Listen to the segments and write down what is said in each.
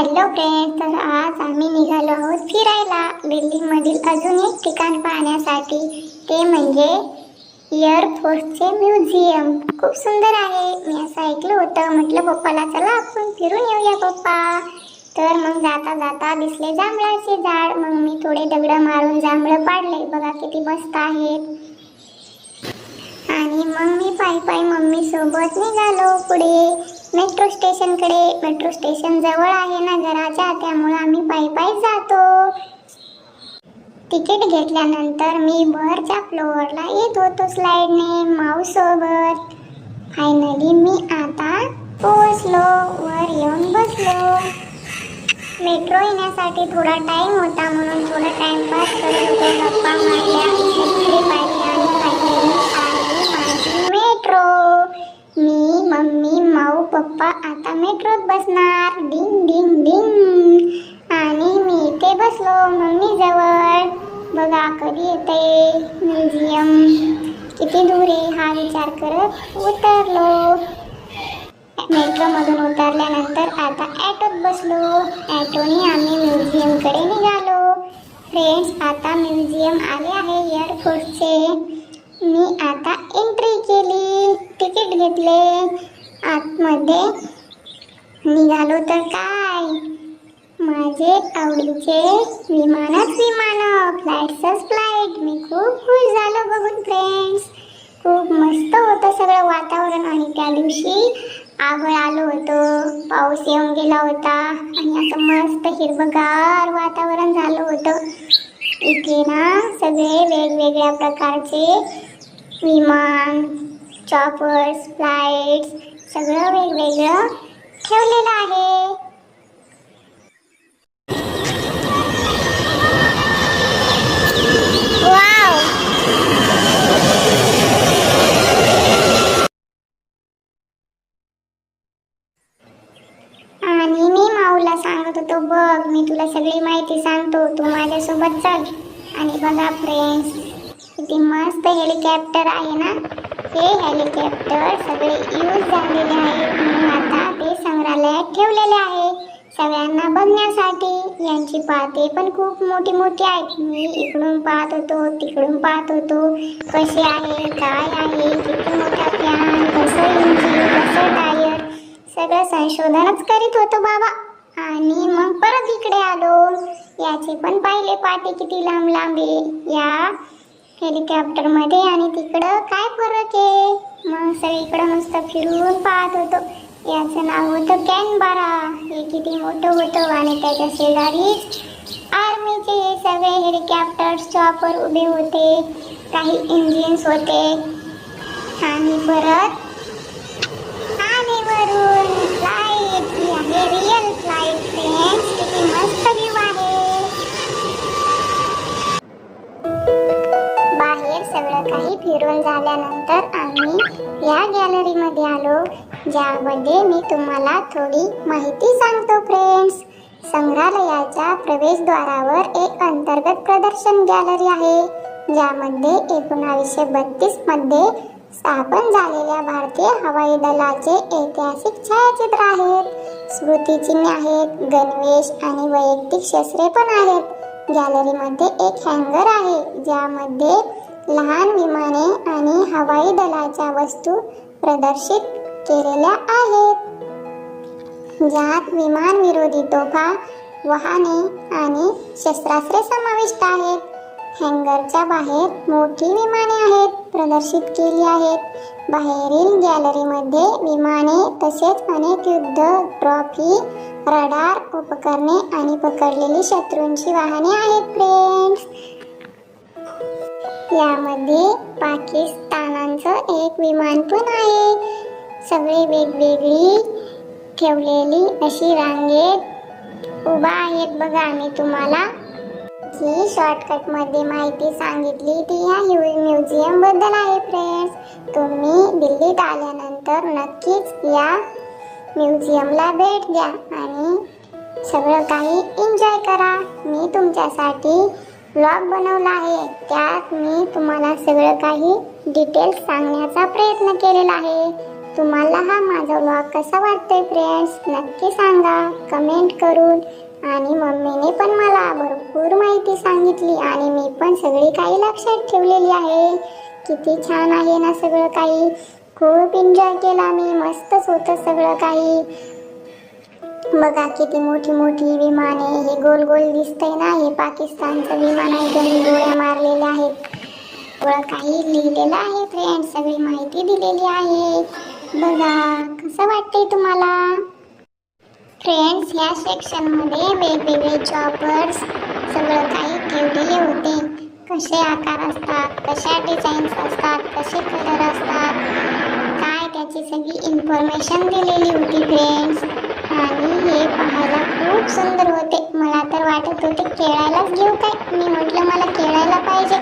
Hello friend तर आज आम्ही निघालो आहोत फिरायला. दिल्लीमधील अजून एक ठिकाण पाहण्यासाठी. ते म्हणजे एअरफोर्सचे म्युझियम. खूप सुंदर आहे. मी असं ऐकलं होतं. म्हटलं पप्पाला चला आपण फिरून येऊया पप्पा. तर मग जाता जाता दिसले जांभळाचे झाड. मग मी थोडे दगड मारून जांभळं पाडले. बघा किती मस्त आहेत. आणि मग मी पायी पायी मम्मीसोबत निघालो पुढे. मेट्रो स्टेशनकडे मेट्रो स्टेशन जवळ आहे ना घराच्या त्यामुळे आम्ही पायी पायी जातो. तिकीट घेतल्यानंतर मी वरच्या फ्लोअरला येत होतो स्लाइडने माऊसोबत. फायनली मी आता पोहोचलो वर येऊन बसलो. मेट्रो येण्यासाठी थोडा टाईम होता म्हणून थोडा टाईमपास करत होतो. गप्पा मारल्या पप्पा आता मेट्रोत बसणार. डिंग डिंग डिंग. आणि मी इथे बसलो मम्मी जवळ. बघा कधी येते? म्युझियम. किती दूर आहे? हा विचार करत उतरलो. मेट्रोमधून उतरल्यानंतर आता ॲटोत बसलो. ॲटोने आम्ही म्युझियमकडे निघालो. फ्रेंड्स आता म्युझियम आले आहे एअरफोर्सचे. मी आता एंट्री केली. तिकीट घेतले. आतमध्ये निघालो तर काय? माझे आवडीचे विमानच विमान. फ्लाईटच फ्लाईट मी खूप खुश झालो बघून फ्रेंड्स खूप मस्त होतं सगळं वातावरण. आणि त्या दिवशी आगळ आलो होतं. पाऊस येऊन गेला होता. आणि असं मस्त हिरवगार वातावरण झालं होतं. इथे ना सगळे वेगवेगळ्या प्रकारचे विमान चॉपर्स फ्लाईट्स सगळं वेगवेगळं ठेवलेलं आहे. वाव आणि मी माऊला सांगत होतो बघ मी तुला सगळी माहिती सांगतो तू माझ्यासोबत चल. आणि बघा फ्रेंड्स किती मस्त हेलिकॉप्टर आहे ना? हे हेलिकॉप्टर सगळे यूज झालेले आहेत. म्हणून आता ते संग्रहालयात ठेवलेले आहे. सगळ्यांना बघण्यासाठी. यांची पाते पण खूप मोठी मोठी आहेत. मी इकडून पाहत होतो तिकडून पाहत होतो. कसे आहे काय आहे किती मोठा प्लॅन कसं इंजिन कसं टायर सगळं संशोधनच करीत होतो बाबा. आणि मग परत इकडे आलो. याचे पण पाहिले पाते किती लांब लांब आहे? या हेलिकॉप्टरमध्ये आणि तिकडं काय फरक आहे? मग सगळीकडं नुसतं फिरून पाहत होतो. याचं नाव होतं कॅनबारा. हे किती मोठं होतं आणि त्याच्या शेजारीच आर्मीचे हे सगळे हेलिकॉप्टर्स चॉपर उभे होते. काही इंजिन्स होते. आणि परत ज्यामध्ये मी तुम्हाला थोडी माहिती सांगतो फ्रेंड्स संग्रहालयाच्या प्रवेशद्वारावर एक अंतर्गत प्रदर्शन गॅलरी आहे ज्यामध्ये एकोणावीसशे बत्तीसमध्ये स्थापन झालेल्या भारतीय हवाई दलाचे ऐतिहासिक छायाचित्र आहेत. स्मृतिचिन्ह आहेत गणवेश आणि वैयक्तिक शस्त्रे पण आहेत. गॅलरीमध्ये एक हँगर आहे ज्यामध्ये लहान विमाने आणि हवाई दलाच्या वस्तू प्रदर्शित केलेल्या आहेत. ज्यात विमान विरोधी तोफा वाहने आणि शस्त्रास्त्रे समाविष्ट आहेत. हँगरच्या बाहेर मोठी विमाने आहेत प्रदर्शित केली आहेत. बाहेरील गॅलरीमध्ये विमाने तसेच अनेक युद्ध ट्रॉफी रडार उपकरणे आणि पकडलेली शत्रूंची वाहने आहेत फ्रेंड्स यामध्ये पाकिस्तानांचं एक विमान पण आहे. सगळी वेगवेगळी ठेवलेली अशी रांगेत उभा आहेत बघा मी तुम्हाला. जी शॉर्टकटमध्ये माहिती सांगितली ती या म्युझियमबद्दल आहे फ्रेंड्स तुम्ही दिल्लीत आल्यानंतर नक्कीच या म्युझियमला भेट द्या आणि सगळं काही एन्जॉय करा. मी तुमच्यासाठी ब्लॉग बनवला आहे. त्यात मी तुम्हाला सगळं काही डिटेल्स सांगण्याचा प्रयत्न केलेला आहे. तुम्हाला हा माझा व्लॉग कसा वाटतोय फ्रेंड्स नक्की सांगा. कमेंट करून. आणि मम्मीने पण मला भरपूर माहिती सांगितली आणि मी पण सगळी काही लक्षात ठेवलेली आहे. किती छान आहे ना सगळं काही. खूप एन्जॉय केला मी. मस्तच होतं सगळं काही. बघा किती मोठी मोठी विमाने. हे गोल गोल दिसतंय ना. हे पाकिस्तानचं विमान आहे. त्यांनी गोळ्या मारलेल्या आहेत. सगळं काही लिहिलेलं आहे फ्रेंड सगळी माहिती दिलेली आहे. बघा कसं वाटतंय तुम्हाला? फ्रेंड्स ह्या सेक्शनमध्ये वेगवेगळे चॉपर्स सगळं काही ठेवलेले होते. कसे आकार असतात कशा डिझाईन्स असतात कसे कलर असतात काय त्याची सगळी इन्फॉर्मेशन दिलेली होती फ्रेंड्स आणि हे पाहायला खूप सुंदर होते. मला तर वाटत होते खेळायलाच घेऊ काय? मी म्हटलं मला खेळायला पाहिजे.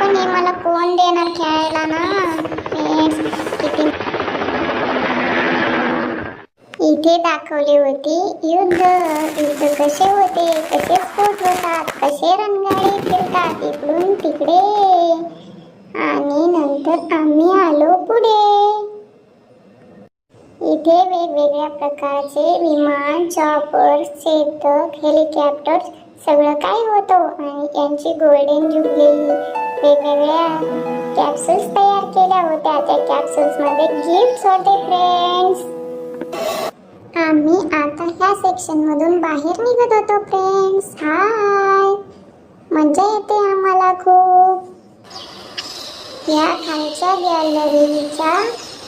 पण हे मला कोण देणार खेळायला ना? फ्रेंड्स किती तिथे दाखवली होती. युद्ध युद्ध कसे होते कसे स्फोट होतात कसे रंगाळे फिरतात इकडून तिकडे. आणि नंतर आम्ही आलो पुढे. इथे वेगवेगळ्या प्रकारचे विमान चॉपर चेतक हेलिकॉप्टर सगळं काय होतं. आणि त्यांची गोल्डन जुबली वेगवेगळ्या कॅप्सूल्स तयार केल्या होत्या. त्या कॅप्सूल्समध्ये गिफ्ट होते फ्रेंड्स आम्ही आता ह्या सेक्शनमधून बाहेर निघत होतो फ्रेंड्स हाय मजा येते आम्हाला खूप. या खालच्या गॅलरीच्या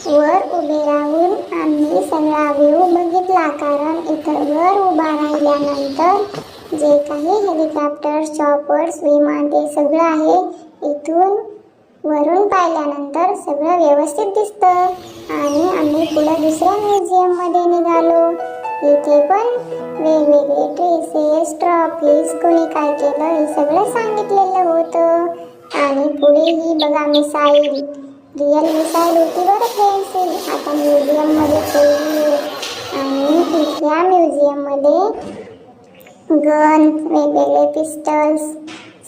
वर उभे राहून आम्ही सगळा व्ह्यू बघितला कारण इथं वर उभा राहिल्यानंतर जे काही हेलिकॉप्टर चॉपर्स विमान ते सगळं आहे इथून वरून पाहिल्यानंतर सगळं व्यवस्थित दिसतं. आणि आम्ही पुढे दुसऱ्या म्युझियममध्ये निघालो. इथे पण वेगवेगळे ड्रेसेस ट्रॉफीज कोणी काय केलं हे सगळं सांगितलेलं होतं. आणि पुढे ही बघा मिसाईल रिअल मिसाईल होती बरं फ्रेंड्स आता म्युझियममध्ये ठेवली आणि इथल्या म्युझियममध्ये गन वेगवेगळे पिस्टल्स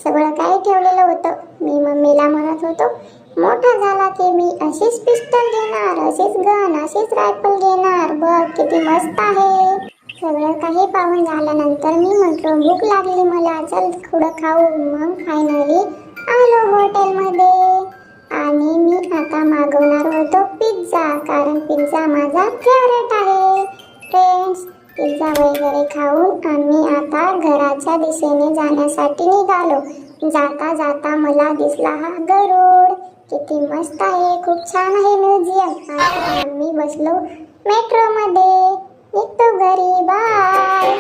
सगळं काही ठेवलेलं होतं. मी मम्मीला म्हणत होतो मोठा झाला की मी अशीच पिस्टल घेणार अशीच गन अशीच रायफल घेणार. बघ किती मस्त आहे. सगळं काही पाहून झाल्यानंतर मी म्हटलो भूक लागली मला चल थोडं खाऊ. मग फायनली आलो हॉटेलमध्ये आणि मी आता मागवणार होतो पिझ्झा कारण पिझ्झा माझा फेवरेट आहे. फ्रेंड्स पिझ्झा वगैरे दिशेने जाण्यासाठी निघालो. जाता जाता मला दिसला हा गरुड. किती मस्त आहे खूप छान आहे म्युझियम. आम्ही बसलो मेट्रोमध्ये. निघतो घरी बाय.